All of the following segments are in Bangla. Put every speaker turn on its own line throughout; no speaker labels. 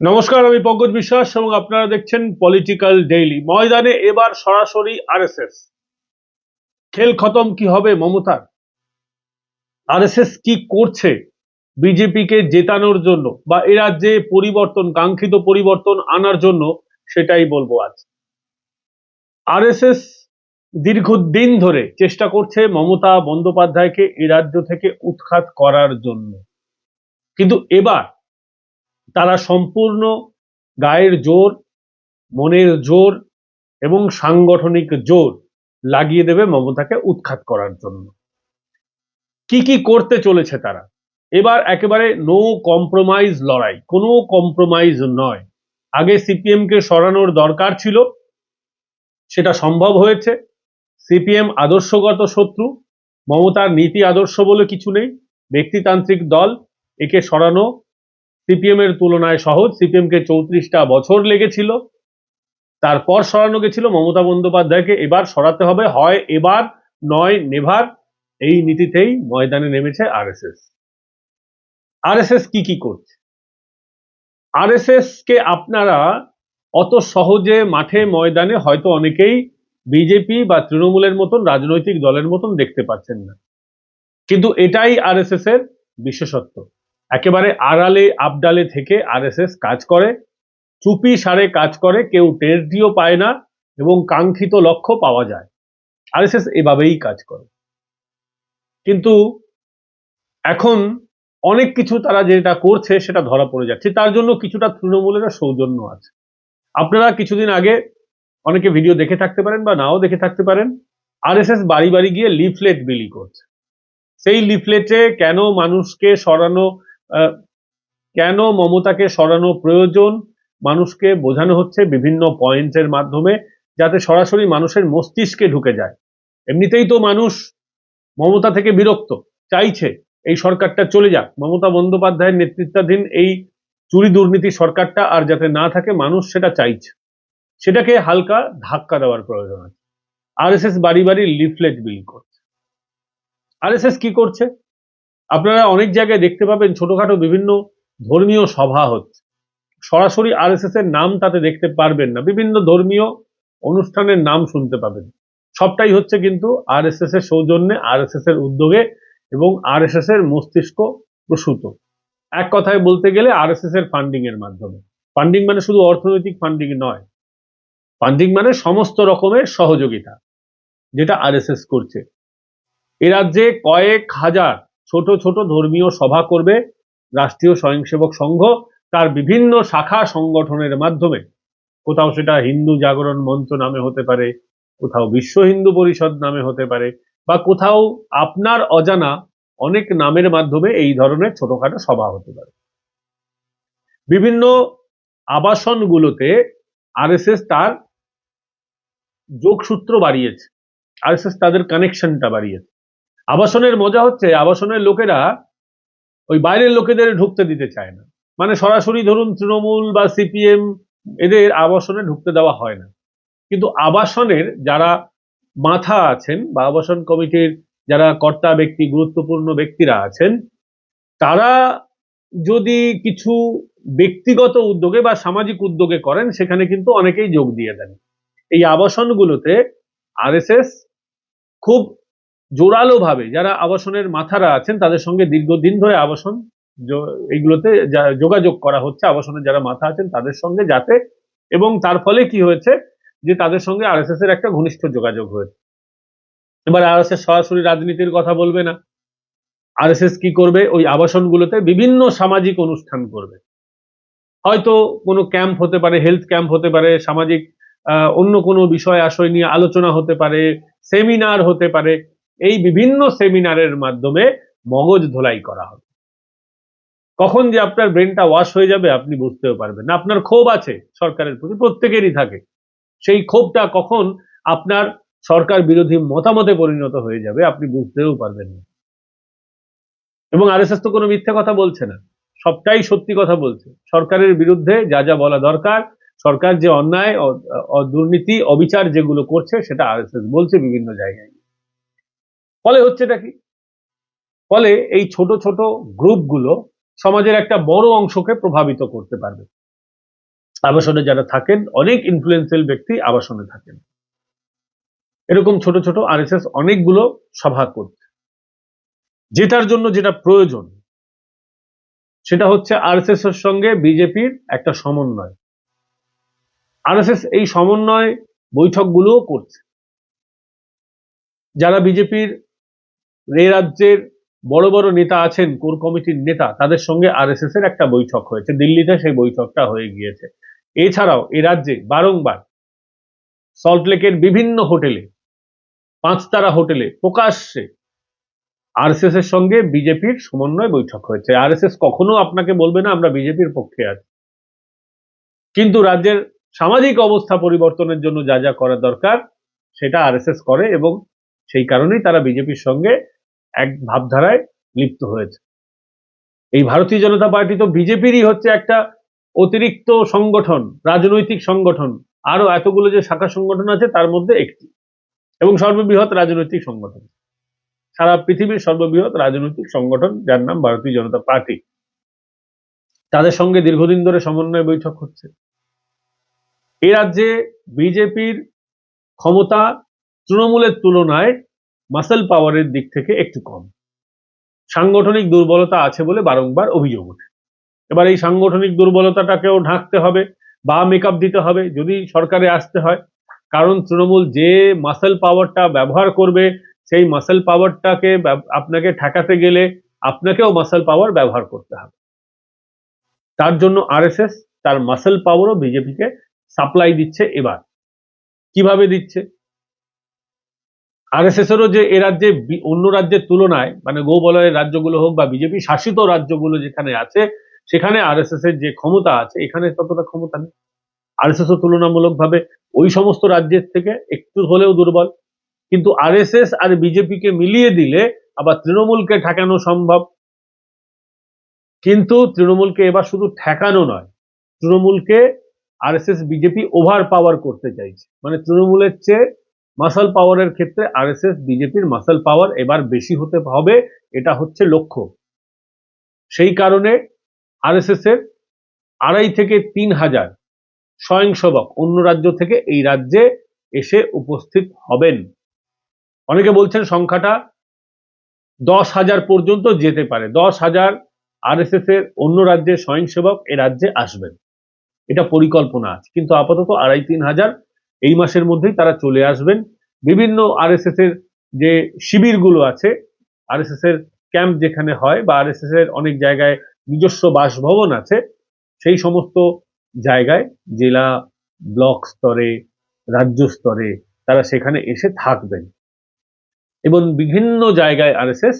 নমস্কার, আমি পঙ্কজ বিশ্বাস এবং আপনারা দেখছেন পলিটিক্যাল ডেইলি ময়দানে এবার সরাসরি আরএসএস খেল খতম কি হবে মমতার? আরএসএস কি করছে বিজেপিকে জেতানোর জন্য বা এ রাজ্যে পরিবর্তন, কাঙ্ক্ষিত পরিবর্তন আনার জন্য সেটাই বলব আজ। আরএসএস দীর্ঘদিন ধরে চেষ্টা করছে মমতা বন্দ্যোপাধ্যায়কে এ রাজ্য থেকে উৎখাত করার জন্য। কিন্তু এবার তারা সম্পূর্ণ গায়ের জোর, মনের জোর এবং সাংগঠনিক জোর লাগিয়ে দেবে মমতাকে উৎখাত করার জন্য। কি কি করতে চলেছে তারা? এবার একেবারে নো কম্প্রোমাইজ লড়াই। কোনো কম্প্রোমাইজ নয়। আগে সিপিএম কে সরানোর দরকার ছিল। সেটা সম্ভব হয়েছে। সিপিএম আদর্শগত শত্রু। মমতার নীতি আদর্শ বলে কিছু নেই। ব্যক্তিতান্ত্রিক দল একে সরানো সিপিএম এর তুলনায় সহজ। সিপিএম কে চৌত্রিশটা বছর লেগেছিল। তারপর সরানো গেছিল মমতা বন্দ্যোপাধ্যায়কে। এবার সরাতে হবে। হয় এবার, নয় নেভার। এই নীতিতেই ময়দানে নেমেছে আরএসএস। আরএসএস কি কি করছে? আরএসএস কে আপনারা অত সহজে মাঠে ময়দানে হয়তো অনেকেই বিজেপি বা তৃণমূলের মতন, রাজনৈতিক দলের মতন দেখতে পাচ্ছেন না। কিন্তু এটাই আরএসএস এর বিশেষত্ব। একেবারে আড়ালে, আবডালে থেকে আরএসএস কাজ করে, চুপি সারে কাজ করে, কেউ টেরটিও পায় না এবং কাঙ্ক্ষিত লক্ষ্য পাওয়া যায়। আরএসএস এভাবেই কাজ করে। কিন্তু এখন অনেক কিছু তারা যেটা করছে সেটা ধরা পড়ে যাচ্ছে। তার জন্য কিছুটা তৃণমূলের সৌজন্য আছে। আপনারা কিছুদিন আগে অনেকে ভিডিও দেখে থাকতে পারেন বা নাও দেখে থাকতে পারেন। আরএসএস বাড়ি বাড়ি গিয়ে লিফলেট বিলি করছে। সেই লিফলেটে কেন মানুষকে সরানো কেন মমতাকে সরানো প্রয়োজন? মানুষকে বোঝানো হচ্ছে বিভিন্ন পয়েন্টের মাধ্যমে যাতে সরাসরি মানুষের মস্তিষ্কে ঢুকে যায়। এমনিতেই তো মানুষ মমতা থেকে বিরক্ত, চাইছে এই সরকারটা চলে যাক। মমতা বন্দ্যোপাধ্যায়ের নেতৃত্বাধীন এই চুরি দুর্নীতি সরকারটা আর যাতে না থাকে, মানুষ সেটা চাইছে। সেটাকে হালকা ধাক্কা দেওয়ার প্রয়োজন আছে। আরএসএস বাড়ি বাড়ি লিফলেট বিলি করছে। আরএসএস কি করছে? আপনারা অনেক জায়গায় দেখতে পাবেন ছোটখাটো বিভিন্ন ধর্মীয় সভা হচ্ছে। সরাসরি আরএসএস এর নাম তাতে দেখতে পারবেন না। বিভিন্ন ধর্মীয় অনুষ্ঠানের নাম শুনতে পাবেন। সবটাই হচ্ছে কিন্তু আরএসএস এর সৌজন্যে, আরএসএস এর উদ্যোগে এবং আরএসএস এর মস্তিষ্ক প্রসূত। এক কথায় বলতে গেলে আরএসএস এর ফান্ডিং এর মাধ্যমে। ফান্ডিং মানে শুধু অর্থনৈতিক ফান্ডিং নয়। ফান্ডিং মানে সমস্ত রকমের সহযোগিতা যেটা আরএসএস করছে। এ রাজ্যে কয়েক হাজার ছোট ছোট ধর্মীয় সভা করবে রাষ্ট্রীয় স্বয়ংসেবক সংঘ তার বিভিন্ন শাখা সংগঠনের মাধ্যমে। কোথাও সেটা হিন্দু জাগরণ মঞ্চ নামে হতে পারে, কোথাও বিশ্ব হিন্দু পরিষদ নামে হতে পারে, বা কোথাও আপনার অজানা অনেক নামের মাধ্যমে এই ধরনের ছোটখাটো সভা হতে পারে। বিভিন্ন আবাসনগুলোতে আরএসএস তার যোগসূত্র বাড়িয়েছে। আরএসএস তাদের কানেকশনটা বাড়িয়েছে। আবাসনের মজা হচ্ছে, আবাসনের লোকেরা ওই বাইরের লোকেদের ঢুকতে দিতে চায় না। মানে সরাসরি ধরুন তৃণমূল বা সিপিএম এদের আবাসনে ঢুকতে দেওয়া হয় না। কিন্তু আবাসনের যারা মাথা আছেন বা আবাসন কমিটির যারা কর্তা ব্যক্তি, গুরুত্বপূর্ণ ব্যক্তিরা আছেন, তারা যদি কিছু ব্যক্তিগত উদ্যোগে বা সামাজিক উদ্যোগে করেন, সেখানে কিন্তু অনেকেই যোগ দিয়ে দেন। এই আবাসনগুলোতে আরএসএস খুব জোরালো ভাবে যারা আবাসনের মাথারা আছেন, তাদের সঙ্গে দীর্ঘদিন ধরে আবাসন এইগুলোতে যোগাযোগ করা হচ্ছে, আবাসনের যারা মাথা আছেন, তাদের সঙ্গে যাতে, এবং তার ফলে কি হয়েছে যে তাদের সঙ্গে আরএসএস এর একটা ঘনিষ্ঠ যোগাযোগ হয়েছে। এবার আরএসএস সরাসরি রাজনীতির কথা বলবে না। আরএসএস কি করবে? ওই আবাসনগুলোতে বিভিন্ন সামাজিক অনুষ্ঠান করবে। হয়তো কোনো ক্যাম্প হতে পারে, হেলথ ক্যাম্প হতে পারে, সামাজিক অন্য কোনো বিষয় আশয় নিয়ে আলোচনা হতে পারে, সেমিনার হতে পারে। এই বিভিন্ন সেমিনারের মাধ্যমে মগজ ধোলাই করা হবে। কখন যে আপনার ব্রেনটা ওয়াশ হয়ে যাবে আপনি বুঝতেও পারবেন না। আপনার ক্ষোভ আছে সরকারের প্রতি, প্রত্যেকেরই থাকে। সেই ক্ষোভটা কখন আপনার সরকার বিরোধী মতামতে পরিণত হয়ে যাবে আপনি বুঝতেও পারবেন না। এবং আরএসএস তো কোনো মিথ্যে কথা বলছে না। সবটাই সত্যি কথা বলছে। সরকারের বিরুদ্ধে যা যা বলা দরকার, সরকার যে অন্যায় দুর্নীতি, অবিচার যেগুলো করছে সেটা আরএসএস বলছে বিভিন্ন জায়গায়। ফলে হচ্ছেটা কি? ফলে এই ছোট ছোট গ্রুপগুলো সমাজের একটা বড় অংশকে প্রভাবিত করতে পারবে। আবাসনে যারা থাকেন, অনেক ইনফ্লুয়েন্সিয়াল ব্যক্তি আবাসনে থাকেন। এরকম ছোট ছোট আরএসএস অনেকগুলো সভা করছে। যেটার জন্য যেটা প্রয়োজন, সেটা হচ্ছে আরএসএস এর সঙ্গে বিজেপির একটা সমন্বয়। আরএসএস এই সমন্বয় বৈঠকগুলোও করছে। যারা বিজেপির এ রাজ্যের বড় বড় নেতা আছেন, কোর কমিটির নেতা, তাদের সঙ্গে আরএসএস এর একটা বৈঠক হয়েছে, দিল্লিতে সেই বৈঠকটা হয়ে গিয়েছে। এছাড়াও এ রাজ্যে বারংবার সল্টলেকের বিভিন্ন হোটেলে, পাঁচতারা হোটেলে প্রকাশ্যে আরএসএস এর সঙ্গে বিজেপির সমন্বয় বৈঠক হয়েছে। আরএসএস কখনো আপনাকে বলবে না, আমরা বিজেপির পক্ষে আছি। কিন্তু রাজ্যের সামাজিক অবস্থা পরিবর্তনের জন্য যা যা করা দরকার, সেটা আরএসএস করে এবং সেই কারণেই তারা বিজেপির সঙ্গে এক ভাবধারায় লিপ্ত হয়েছে। এই ভারতীয় জনতা পার্টি তো বিজেপিরই হচ্ছে একটা অতিরিক্ত সংগঠন, রাজনৈতিক সংগঠন। আরও এতগুলো যে শাখা সংগঠন আছে, তার মধ্যে একটি। এবং সর্ববৃহৎ রাজনৈতিক সংগঠন। সারা পৃথিবীর সর্ববৃহৎ রাজনৈতিক সংগঠন, যার নাম ভারতীয় জনতা পার্টি। তাদের সঙ্গে দীর্ঘদিন ধরে সমন্বয় বৈঠক হচ্ছে। এ রাজ্যে বিজেপির ক্ষমতা তৃণমূলের তুলনায় মাসেল পাওয়ারের দিক থেকে একটু কম। সাংগঠনিক দুর্বলতা আছে বলে বারংবার অভিযোগ ওঠে। এবার এই সাংগঠনিক দুর্বলতাটাকেও ঢাকতে হবে, বা মেকআপ দিতে হবে, যদি সরকারে আসতে হয়। কারণ তৃণমূল যে মাসেল পাওয়ারটা ব্যবহার করবে, সেই মাসেল পাওয়ারটাকে আপনাকে ঠেকাতে গেলে আপনাকেও মাসেল পাওয়ার ব্যবহার করতে হবে। তার জন্য আরএসএস তার মাসেল পাওয়ারও বিজেপিকে সাপ্লাই দিচ্ছে এবার। কীভাবে দিচ্ছে? আরএসএস এরও যে এ রাজ্যে অন্য রাজ্যের তুলনায় মানে গো বলয়ের রাজ্যগুলো হোক বা বিজেপি শাসিত রাজ্যগুলো যেখানে আছে, সেখানে আরএসএস এর যে ক্ষমতা আছে, এখানে ততটা ক্ষমতা নেই। আরএসএস ও তুলনামূলকভাবে ওই সমস্ত রাজ্যের থেকে একটু হলেও দুর্বল। কিন্তু আরএসএস আর বিজেপিকে মিলিয়ে দিলে আবার তৃণমূলকে ঠেকানো সম্ভব। কিন্তু তৃণমূলকে এবার শুধু ঠেকানো নয়, তৃণমূলকে আরএসএস, বিজেপি ওভার পাওয়ার করতে চাইছে। মানে তৃণমূলের চেয়ে মাসাল পাওয়ারের ক্ষেত্রে আর আরএসএস, বিজেপির মাসাল পাওয়ার এবার বেশি হতে হবে, এটা হচ্ছে লক্ষ্য। সেই কারণে আরএসএস এর আড়াই থেকে তিন হাজার স্বয়ংসেবক অন্য রাজ্য থেকে এই রাজ্যে এসে উপস্থিত হবেন। অনেকে বলছেন সংখ্যাটা দশ হাজার পর্যন্ত যেতে পারে। দশ হাজার আরএসএস এর অন্য রাজ্যের স্বয়ংসেবক এ রাজ্যে আসবেন। এটা পরিকল্পনা আছে। কিন্তু আপাতত আড়াই তিন হাজার এই মাসের মধ্যেই তারা চলে আসবেন। বিভিন্ন আরএসএস এর যে শিবিরগুলো আছে, আরএসএস এর ক্যাম্প যেখানে হয় বা আরএসএস এর অনেক জায়গায় নিজস্ব বাসভবন আছে, সেই সমস্ত জায়গায় জেলা ব্লক স্তরে, রাজ্য স্তরে তারা সেখানে এসে থাকবেন। এবং বিভিন্ন জায়গায় আরএসএস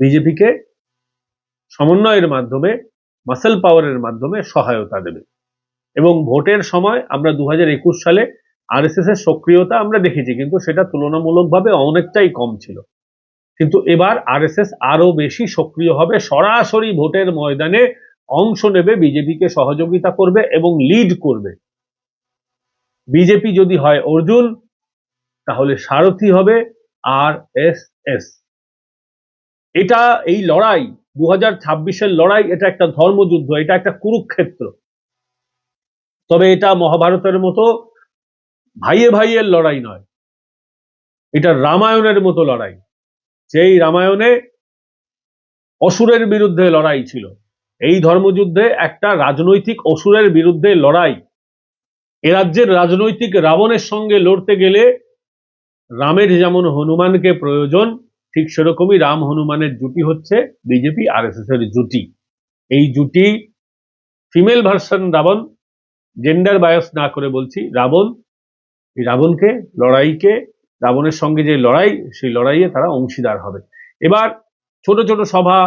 বিজেপিকে সমন্বয়ের মাধ্যমে, মাসেল পাওয়ারের মাধ্যমে সহায়তা দেবে। এবং ভোটের সময় আমরা দু হাজার একুশ সালে আরএসএস এর সক্রিয়তা আমরা দেখেছি, কিন্তু সেটা তুলনামূলকভাবে অনেকটাই কম ছিল। কিন্তু এবার আরএসএস আরও বেশি সক্রিয় হবে, সরাসরি ভোটের ময়দানে অংশ নেবে, বিজেপিকে সহযোগিতা করবে এবং লিড করবে। বিজেপি যদি হয় অর্জুন, তাহলে সারথি হবে আর এস এস এটা এই লড়াই দু হাজার লড়াই, এটা একটা ধর্মযুদ্ধ, এটা একটা কুরুক্ষেত্র। তবে এটা মহাভারতের মতো ভাইয়ে ভাইয়ের লড়াই নয়। এটা রামায়ণের মতো লড়াই। সেই রামায়ণে অসুরের বিরুদ্ধে লড়াই ছিল, এই ধর্মযুদ্ধে একটা রাজনৈতিক অসুরের বিরুদ্ধে লড়াই। এ রাজ্যের রাজনৈতিক রাবণের সঙ্গে লড়তে গেলে রামের যেমন হনুমানকে প্রয়োজন, ঠিক সেরকমই রাম হনুমানের জুটি হচ্ছে বিজেপি আর এস এর জুটি। এই জুটি female version Ravan gender bias না করে বলছি, রাবণ, এই রাবণকে, লড়াইকে, রাবণের সঙ্গে যে লড়াই, সেই লড়াইয়ে তারা অংশীদার হবে। এবার ছোট ছোট সভা,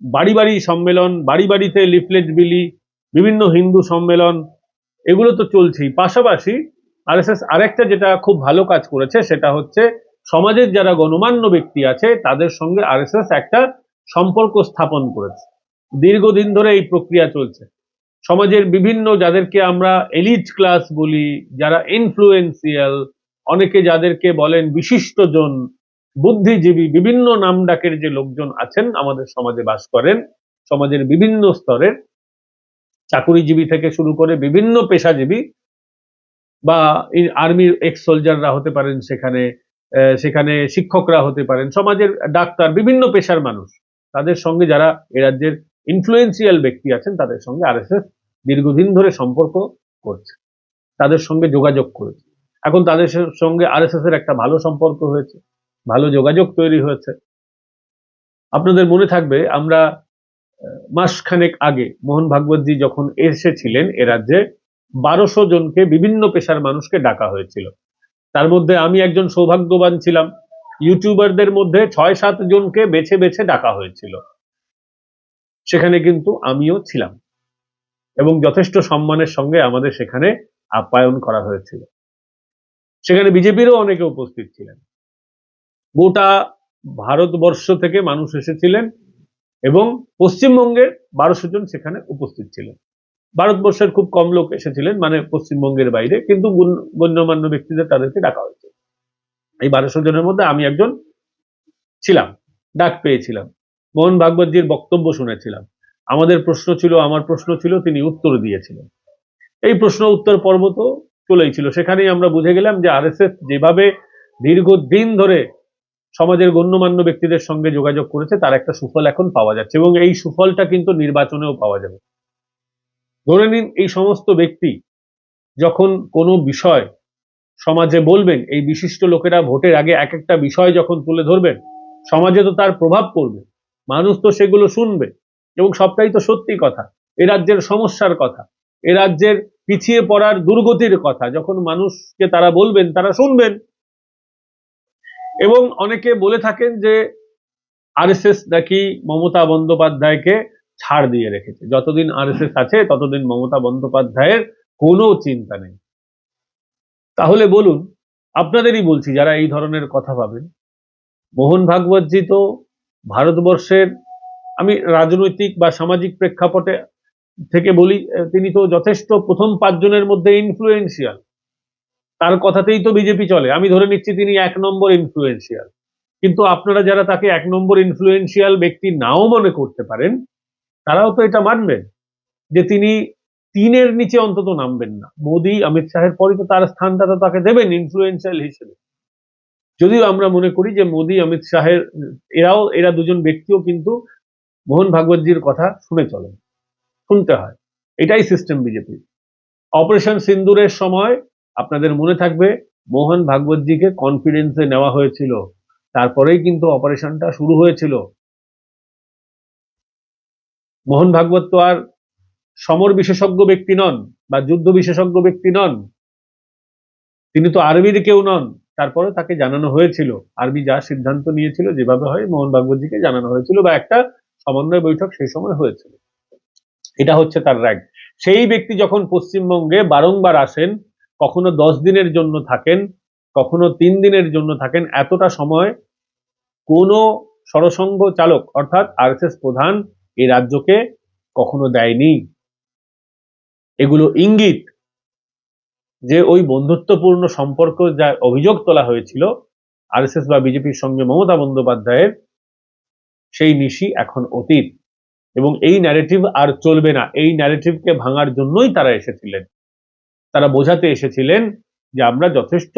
বাড়ি বাড়ি সম্মেলন, বাড়ি বাড়িতে লিফলেট বিলি, বিভিন্ন হিন্দু সম্মেলন, এগুলো তো চলছেই। পাশাপাশি আরএসএস আরেকটা যেটা খুব ভালো কাজ করেছে, সেটা হচ্ছে সমাজের যারা গণমান্য ব্যক্তি আছে, তাদের সঙ্গে আরএসএস একটা সম্পর্ক স্থাপন করেছে। দীর্ঘদিন ধরে এই প্রক্রিয়া চলছে। সমাজের বিভিন্ন যাদেরকে আমরা এলিট ক্লাস বলি, যারা ইনফ্লুয়েন্সিয়াল অনেকে যাদেরকে বলেন বিশিষ্টজন, বুদ্ধিজীবী, বিভিন্ন নাম ডাকের যে লোকজন আছেন, আমাদের সমাজে বাস করেন, সমাজের বিভিন্ন স্তরের চাকুরিজীবী থেকে শুরু করে বিভিন্ন পেশাজীবী বা আর্মির এক্স সোলজাররা হতে পারেন সেখানে সেখানে শিক্ষকরা হতে পারেন, সমাজের ডাক্তার, বিভিন্ন পেশার মানুষ। তাদের সঙ্গে যারা এ রাজ্যের ইনফ্লুয়েন্সিয়াল ব্যক্তি আছেন, তাদের সঙ্গে আরএসএস দীর্ঘদিন ধরে সম্পর্ক করছে, তাদের সঙ্গে যোগাযোগ করেছে। এখন তাদের সঙ্গে আরএসএস এর একটা ভালো সম্পর্ক হয়েছে, ভালো যোগাযোগ তৈরি হয়েছে। আপনাদের মনে থাকবে, আমরা মাসখানেক আগে মোহন ভাগবতজি যখন এসেছিলেন এ রাজ্যে, বারোশো জনকে বিভিন্ন পেশার মানুষকে ডাকা হয়েছিল। তার মধ্যে আমি একজন সৌভাগ্যবান ছিলাম। ইউটিউবারদের মধ্যে ছয় সাত জনকে বেছে বেছে ডাকা হয়েছিল। সেখানে কিন্তু আমিও ছিলাম। এবং যথেষ্ট সম্মানের সঙ্গে আমাদের সেখানে আপ্যায়ন করা হয়েছিল। সেখানে বিজেপিরও অনেকে উপস্থিত ছিলেন। গোটা ভারতবর্ষ থেকে মানুষ এসেছিলেন এবং পশ্চিমবঙ্গের বারোশো জন সেখানে উপস্থিত ছিলেন। ভারতবর্ষের খুব কম লোক এসেছিলেন মানে পশ্চিমবঙ্গের বাইরে, কিন্তু গণ্যমান্য ব্যক্তিদের তাদেরকে ডাকা হয়েছে। এই বারোশো জনের মধ্যে আমি একজন ছিলাম, ডাক পেয়েছিলাম। মোহন ভাগবতজির বক্তব্য শুনেছিলাম। আমাদের প্রশ্ন ছিল, আমার প্রশ্ন ছিল, তিনি উত্তর দিয়েছিলেন। এই প্রশ্ন উত্তর পর্ব তো চলেই ছিল। সেখানেই আমরা বুঝে গেলাম যে আরএসএস যেভাবে দীর্ঘদিন ধরে সমাজের গণ্যমান্য ব্যক্তিদের সঙ্গে যোগাযোগ করেছে, তার একটা সুফল এখন পাওয়া যাচ্ছে এবং এই সুফলটা কিন্তু নির্বাচনেও পাওয়া যাবে। ধরে নিন, এই সমস্ত ব্যক্তি যখন কোনো বিষয় সমাজে বলবেন, এই বিশিষ্ট লোকেরা ভোটের আগে এক একটা বিষয় যখন তুলে ধরবেন, সমাজে তো তার প্রভাব পড়বে। মানুষ তো সেগুলো শুনবে এবং সবটাই তো সত্যি কথা। এ রাজ্যের সমস্যার কথা, এ রাজ্যের পিছিয়ে পড়ার দুর্গতির কথা, যখন মানুষকে তারা বলবেন, তারা শুনবেন। এবং অনেকে বলে থাকেন যে আরএসএস নাকি মমতা বন্দ্যোপাধ্যায়কে ছাড় দিয়ে রেখেছে। যতদিন আরএসএস আছে, ততদিন মমতা বন্দ্যোপাধ্যায়ের কোনো চিন্তা নেই। তাহলে বলুন, আপনাদেরই বলছি, যারা এই ধরনের কথা ভাবেন। মোহন ভাগবতজি তো ভারতবর্ষের, আমি রাজনৈতিক বা সামাজিক প্রেক্ষাপটে থেকে বলি তিনি তো যথেষ্ট প্রথম পাঁচজনের মধ্যে ইনফ্লুয়েন্সিয়াল তার কথাতেই তো বিজেপি চলে। আমি ধরে নিচ্ছি তিনি এক নম্বর ইনফ্লুয়েন্সিয়াল কিন্তু আপনারা যারা তাকে এক নম্বর ইনফ্লুয়েন্সিয়াল ব্যক্তি নাও মনে করতে পারেন, তারাও তো এটা মানবেন যে তিনি তিনের নিচে অন্তত নামবেন না। মোদি, অমিত শাহের পরে তো তার স্থানটা তো তাকে দেবেন ইনফ্লুয়েন্সিয়াল হিসেবে। যদিও আমরা মনে করি যে মোদী, অমিত শাহের, এরাও, এরা দুজন ব্যক্তিও কিন্তু মোহন ভাগবতজির কথা শুনে চলেন, শুনতে হয়। এটাই সিস্টেম বিজেপি অপারেশন সিন্দুরের সময় আপনাদের মনে থাকবে, মোহন ভাগবতজিকে কনফিডেন্সে নেওয়া হয়েছিল। তারপরেই কিন্তু অপারেশনটা শুরু হয়েছিল। মোহন ভাগবত তো আর সমর বিশেষজ্ঞ ব্যক্তি নন, বা যুদ্ধ বিশেষজ্ঞ ব্যক্তি নন। তিনি তো আর্মির কেউ নন। তারপরে তাকে জানানো হয়েছিল। আর্মি যা সিদ্ধান্ত নিয়েছিল যেভাবে হয় মোহন ভাগবতজিকে জানানো হয়েছিল বা একটা সমন্বয় বৈঠক সেই সময় হয়েছিল। এটা হচ্ছে তার র্যাঙ্ক সেই ব্যক্তি যখন পশ্চিমবঙ্গে বারংবার আসেন, কখনো দশ দিনের জন্য থাকেন, কখনো তিন দিনের জন্য থাকেন, এতটা সময় কোনো সরসংঘ চালক অর্থাৎ আরএসএস প্রধান এই রাজ্যকে কখনো দেয়নি। এগুলো ইঙ্গিত যে ওই বন্ধুত্বপূর্ণ সম্পর্ক যা অভিযোগ তোলা হয়েছিল, আরএসএস বা বিজেপির সঙ্গে মমতা বন্দ্যোপাধ্যায়ের, সেই নিশি এখন অতীত। এবং এই ন্যারেটিভ আর চলবে না। এই ন্যারেটিভকে ভাঙার জন্যই তারা এসেছিলেন। তারা বোঝাতে এসেছিলেন যে আমরা যথেষ্ট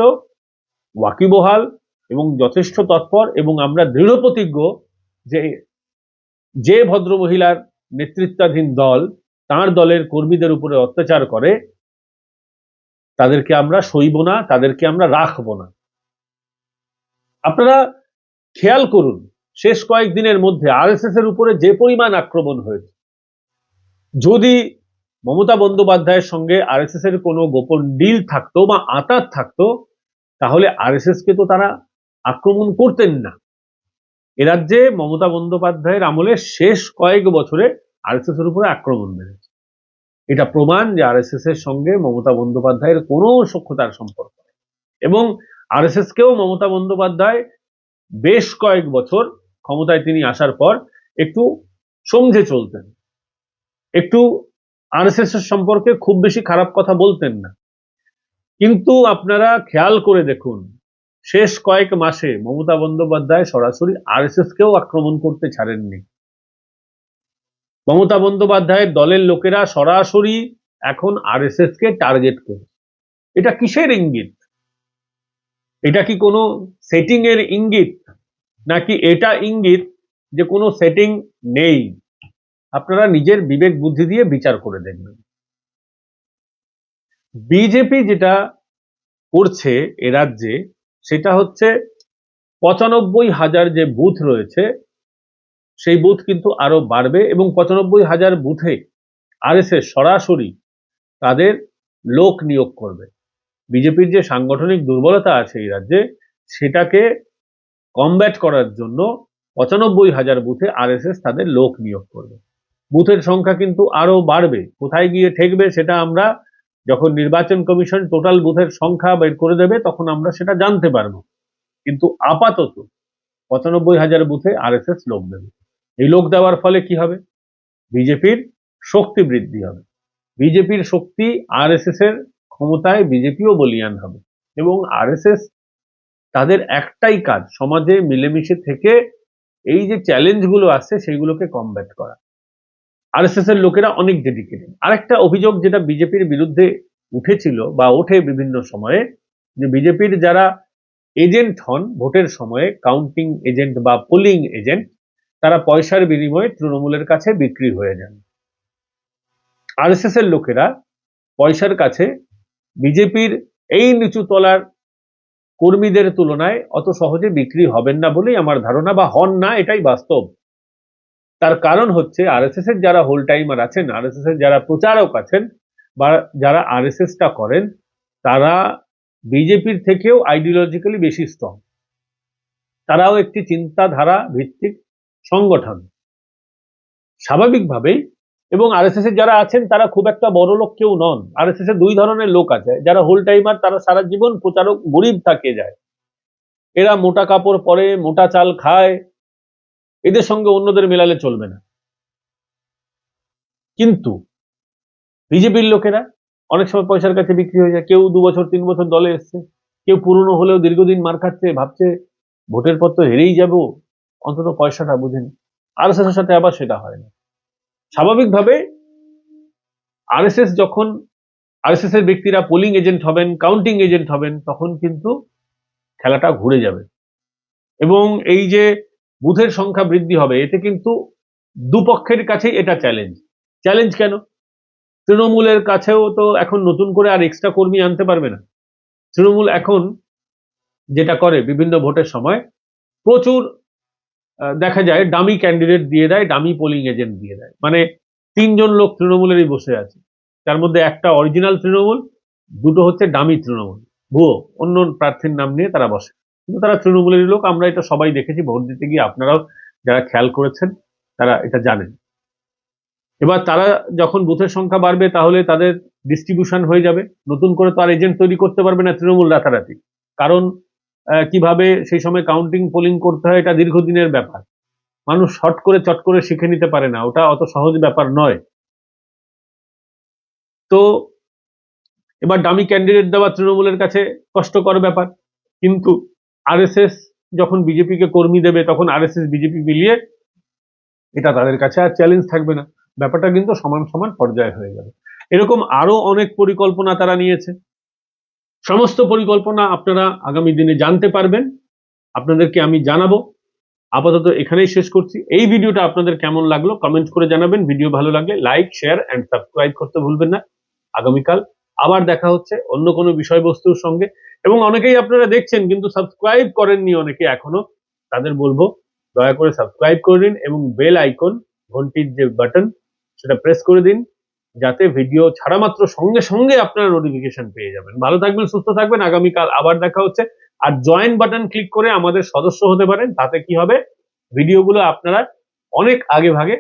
ওয়াকিবহাল এবং যথেষ্ট তৎপর এবং আমরা দৃঢ় প্রতিজ্ঞ যে যে ভদ্রমহিলার নেতৃত্বাধীন দল তার দলের কর্মীদের উপরে অত্যাচার করে তাদেরকে আমরা সইব না, তাদেরকে আমরা রাখব না। আপনারা খেয়াল করুন, শেষ কয়েকদিনের মধ্যে আরএসএস এর উপরে যে পরিমাণ আক্রমণ হয়েছে, যদি মমতা বন্দ্যোপাধ্যায়ের সঙ্গে আরএসএস এর কোনো গোপন ডিল থাকতো বা আতাত থাকতো, তাহলে আরএসএস কে তো তারা আক্রমণ করতেন না। এ রাজ্যে মমতা বন্দ্যোপাধ্যায়ের আমলে শেষ কয়েক বছরে আরএসএস এর উপরে আক্রমণ বেড়েছে। এটা প্রমাণ যে আরএসএস এর সঙ্গে মমতা বন্দ্যোপাধ্যায়ের কোনো সক্ষতার সম্পর্ক এবং আরএসএস কেও মমতা বন্দ্যোপাধ্যায় বেশ কয়েক বছর ক্ষমতায় তিনি আসার পর একটু সমঝে চলতেন। একটু আরএসএস এর সম্পর্কে খুব বেশি খারাপ কথা বলতেন না। কিন্তু আপনারা খেয়াল করে দেখুন, শেষ কয়েক মাসে মমতা বন্দ্যোপাধ্যায় সরাসরি আরএসএস কেও আক্রমণ করতে ছাড়েননি। মমতা বন্দ্যোপাধ্যায়ের দলের লোকেরা সরাসরি এখন আরএসএস কে টার্গেট করে। এটা কিসের ইঙ্গিত? এটা কি কোনো সেটিং এর ইঙ্গিত? নাকি এটা ইঙ্গিত যে কোনো সেটিং নেই? আপনারা নিজের বিবেক বুদ্ধি দিয়ে বিচার করে দেখবেন। বিজেপি যেটা করছে এ রাজ্যে, সেটা হচ্ছে পঁচানব্বই হাজার যে বুথ রয়েছে সেই বুথ কিন্তু আরও বাড়বে এবং পঁচানব্বই হাজার বুথে আরএসএস সরাসরি তাদের লোক নিয়োগ করবে। বিজেপির যে সাংগঠনিক দুর্বলতা আছে এই রাজ্যে, সেটাকে কমব্যাট করার জন্য পঁচানব্বই হাজার বুথে আরএসএস তাদের লোক নিয়োগ করবে। বুথের সংখ্যা কিন্তু আরও বাড়বে। কোথায় গিয়ে ঠেকবে সেটা আমরা যখন নির্বাচন কমিশন টোটাল বুথের সংখ্যা বের করে দেবে, তখন আমরা সেটা জানতে পারব। কিন্তু আপাতত পঁচানব্বই হাজার বুথে আরএসএস লোক দেবে এই লোক দেওয়ার ফলে কি হবে? বিজেপির শক্তি বৃদ্ধি হবে। বিজেপির শক্তি আরএসএস এর ক্ষমতায় বিজেপিও বলিয়ান হবে এবং আরএসএস তাদের একটাই কাজ, সমাজে মিলেমিশে থেকে এই যে চ্যালেঞ্জগুলো আসছে সেইগুলোকে কমব্যাট করা। আরএসএস এর লোকেরা অনেক ডেডিকেটেড আরেকটা অভিযোগ যেটা বিজেপির বিরুদ্ধে উঠেছিল বা ওঠে বিভিন্ন সময়ে, যে বিজেপির যারা এজেন্ট হন, ভোটের সময়ে কাউন্টিং এজেন্ট বা পোলিং এজেন্ট তারা পয়সার বিনিময়ে তৃণমূলের কাছে বিক্রি হয়ে যান। আরএসএস এর লোকেরা পয়সার কাছে বিজেপির এই নিচু তলার কর্মীদের তুলনায় অত সহজে বিক্রি হবেন না বলেই আমার ধারণা বা হন না, এটাই বাস্তব। তার কারণ হচ্ছে আরএসএস এর যারা হোল টাইমার আছেন আরএসএস এর যারা প্রচারক আছেন বা যারা আরএসএসটা করেন, তারা বিজেপির থেকেও আইডিওলজিক্যালি বেশি স্ট্রং তারাও একটি চিন্তাধারা ভিত্তিক সংগঠন। স্বাভাবিকভাবেই, এবং আরএসএস এর যারা আছেন, তারা খুব একটা বড় লোক কেউ নন। আরএসএস এর দুই ধরনের লোক আছে। যারা হোল টাইমার তারা সারা জীবন প্রচারক গরিব থাকে যায়। এরা মোটা কাপড় পরে, মোটা চাল খায়। এদের সঙ্গে অন্যদের মেলালে চলবে না। কিন্তু, বিজেপির লোকেরা অনেক সময় পয়সার কাছে বিক্রি হয়ে যায়। কেউ দু বছর, তিন বছর দলে এসছে। কেউ পুরনো হলেও দীর্ঘদিন মার খাচ্ছে, ভাবছে, ভোটের পর তো হেরেই যাব। অন্তত পয়সাটা বুঝেন। আর এস এর সাথে আবার সেটা হয় না স্বাভাবিকভাবে আরএসএস যখন আরএসএস এর ব্যক্তিরা পোলিং এজেন্ট হবেন কাউন্টিং এজেন্ট হবেন, তখন কিন্তু খেলাটা ঘুরে যাবে। এবং এই যে বুথের সংখ্যা বৃদ্ধি হবে, এতে কিন্তু দুপক্ষের কাছেই এটা চ্যালেঞ্জ চ্যালেঞ্জ কেন? তৃণমূলের কাছেও তো এখন নতুন করে আর এক্সট্রা কর্মী আনতে পারবে না। তৃণমূল এখন যেটা করে বিভিন্ন ভোটের সময়, প্রচুর দেখা যায় ডামি ক্যান্ডিডেট দিয়ে দেয় ডামি পোলিং এজেন্ট দিয়ে দেয়। মানে তিনজন লোক তৃণমূলেরই বসে আছে। তার মধ্যে একটা অরিজিনাল তৃণমূল, দুটো হচ্ছে ডামি তৃণমূল। ভুয়ো, অন্য প্রার্থীর নাম নিয়ে তারা বসে। কিন্তু তারা তৃণমূলেরই লোক, আমরা এটা সবাই দেখেছি, ভোট দিতে গিয়ে আপনারাও যারা খেয়াল করেছেন, তারা এটা জানেন। এবার তারা যখন বুথের সংখ্যা বাড়বে, তাহলে তাদের ডিস্ট্রিবিউশন হয়ে যাবে। নতুন করে তো আর এজেন্ট তৈরি করতে পারবে না তৃণমূল রাতারাতি। কারণ কীভাবে সেই সময় কাউন্টিং পোলিং করতে হয়, এটা দীর্ঘদিনের ব্যাপার। মানুষ শর্ট করে, চট করে শিখে নিতে পারে না, ওটা অত সহজ ব্যাপার নয়। তো, এবার দামি ক্যান্ডিডেট দেওয়া তৃণমূলের কাছে কষ্টকর ব্যাপার। কিন্তু আরএসএস যখন বিজেপিকে কর্মী দেবে, তখন আরএসএস বিজেপি মিলিয়ে এটা তাদের কাছে আর চ্যালেঞ্জ থাকবে না। ব্যাপারটা কিন্তু সমান সমান পর্যায়ে হয়ে যাবে। এরকম আরও অনেক পরিকল্পনা তারা নিয়েছে। সমস্ত পরিকল্পনা আপনারা আগামী দিনে জানতে পারবেন। আপনাদেরকে আমি জানাব। আপাতত এখানেই শেষ করছি। এই ভিডিওটা আপনাদের কেমন লাগল কমেন্ট করে জানাবেন। ভিডিও ভালো লাগলে লাইক, শেয়ার অ্যান্ড সাবস্ক্রাইব করতে ভুলবেন না। আগামীকাল আবার দেখা হচ্ছে অন্য কোনো বিষয়বস্তুর সঙ্গে। এবং অনেকেই আপনারা দেখছেন কিন্তু সাবস্ক্রাইব করেননি অনেকে এখনও। তাদের বলব, দয়া করে সাবস্ক্রাইব করে দিন এবং বেল আইকন, ঘন্টির যে বাটন, সেটা প্রেস করে দিন। যাতে ভিডিও ছাড়া মাত্র সঙ্গে সঙ্গে আপনারা নোটিফিকেশন পেয়ে যাবেন। ভালো থাকবেন, সুস্থ থাকবেন। আগামীকাল আবার দেখা হচ্ছে। আর জয়েন বাটন ক্লিক করে আমাদের সদস্য হতে পারেন। তাতে কি হবে? ভিডিওগুলো আপনারা অনেক আগে ভাগে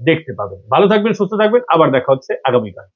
দেখতে পাবেন। ভালো থাকবেন, সুস্থ থাকবেন। আবার দেখা হচ্ছে আগামীকাল।